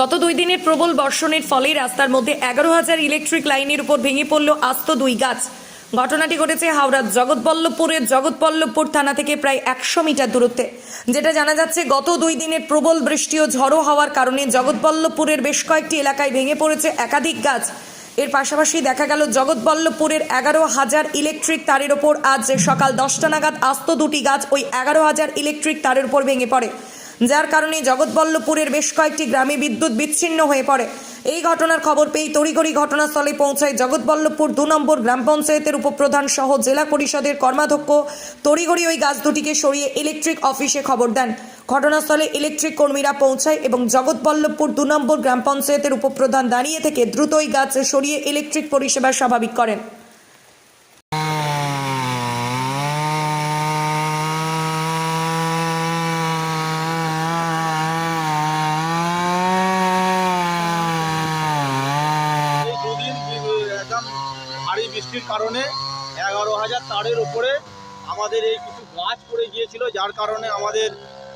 গত দুই দিনের প্রবল বর্ষণের ফলে রাস্তার মধ্যে এগারো হাজার ইলেকট্রিক লাইনের উপর ভেঙে পড়ল আস্ত দুই গাছ। ঘটনাটি ঘটেছে হাওড়ার জগৎবল্লভপুরের জগৎবল্লভপুর থানা থেকে প্রায় একশো মিটার দূরত্বে। যেটা জানা যাচ্ছে, গত দুই দিনের প্রবল বৃষ্টি ও ঝড়ো হওয়ার কারণে জগৎবল্লভপুরের বেশ কয়েকটি এলাকায় ভেঙে পড়েছে একাধিক গাছ। এর পাশাপাশি দেখা গেল, জগৎবল্লভপুরের এগারো হাজার ইলেকট্রিক তারের ওপর আজ সকাল দশটা নাগাদ আস্ত দুটি গাছ ওই এগারো হাজার ইলেকট্রিক তারের উপর ভেঙে পড়ে। যার কারণে জগৎবল্লভপুরের বেশ কয়েকটি গ্রামে বিদ্যুৎ বিচ্ছিন্ন হয়ে পড়ে। এই ঘটনার খবর পেয়ে তড়িঘড়ি ঘটনাস্থলে পৌঁছায় জগৎবল্লভপুর দু নম্বর গ্রাম পঞ্চায়েতের উপপ্রধান সহ জেলা পরিষদের কর্মাধ্যক্ষ। তড়িঘড়ি ওই গাছ দুটিকে সরিয়ে ইলেকট্রিক অফিসে খবর দেন। ঘটনাস্থলে ইলেকট্রিক কর্মীরা পৌঁছায় এবং জগৎবল্লভপুর দু নম্বর গ্রাম পঞ্চায়েতের উপপ্রধান দাঁড়িয়ে থেকে দ্রুত ওই গাছ সরিয়ে ইলেকট্রিক পরিষেবা স্বাভাবিক করেন এই দুদিন বি- একদম ভারী বৃষ্টির কারণে এগারো হাজার তারের উপরে আমাদের এই কিছু গাছ পড়ে গিয়েছিল, যার কারণে আমাদের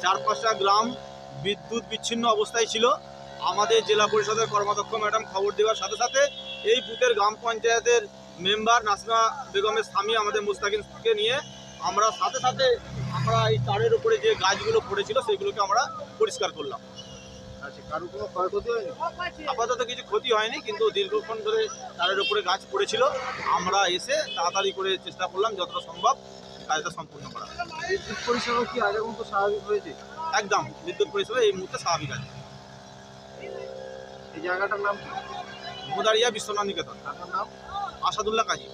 চার পাঁচটা গ্রাম বিদ্যুৎ বিচ্ছিন্ন অবস্থায় ছিল। আমাদের জেলা পরিষদের কর্মাধ্যক্ষ ম্যাডাম খবর দেওয়ার সাথে সাথে এই বুথের গ্রাম পঞ্চায়েতের মেম্বার নাসিমা বেগমের স্বামী আমাদের মুস্তাকিনকে নিয়ে আমরা সাথে সাথে আমরা এই তারের উপরে যে গাছগুলো পড়েছিল, সেগুলোকে আমরা পরিষ্কার করলাম। আচ্ছা কারও কোনো ক্ষয়ক্ষতি হয়নি? আপাতত কিছু ক্ষতি হয়নি কিন্তু দীর্ঘক্ষণ ধরে তারের উপরে গাছ পড়েছিল। আমরা এসে তাড়াতাড়ি করে চেষ্টা করলাম যতটা সম্ভব কাজটা সম্পূর্ণ করা। বিদ্যুৎ পরিষেবা কি আগের মতো স্বাভাবিক হয়েছে? একদম বিদ্যুৎ পরিষেবা এই মুহূর্তে স্বাভাবিক আছে। এই জায়গাটার নাম কি? মোদারিয়া বিশ্বনাথ নিকেতন আপনার নাম? আসাদুল্লাহ কাজী।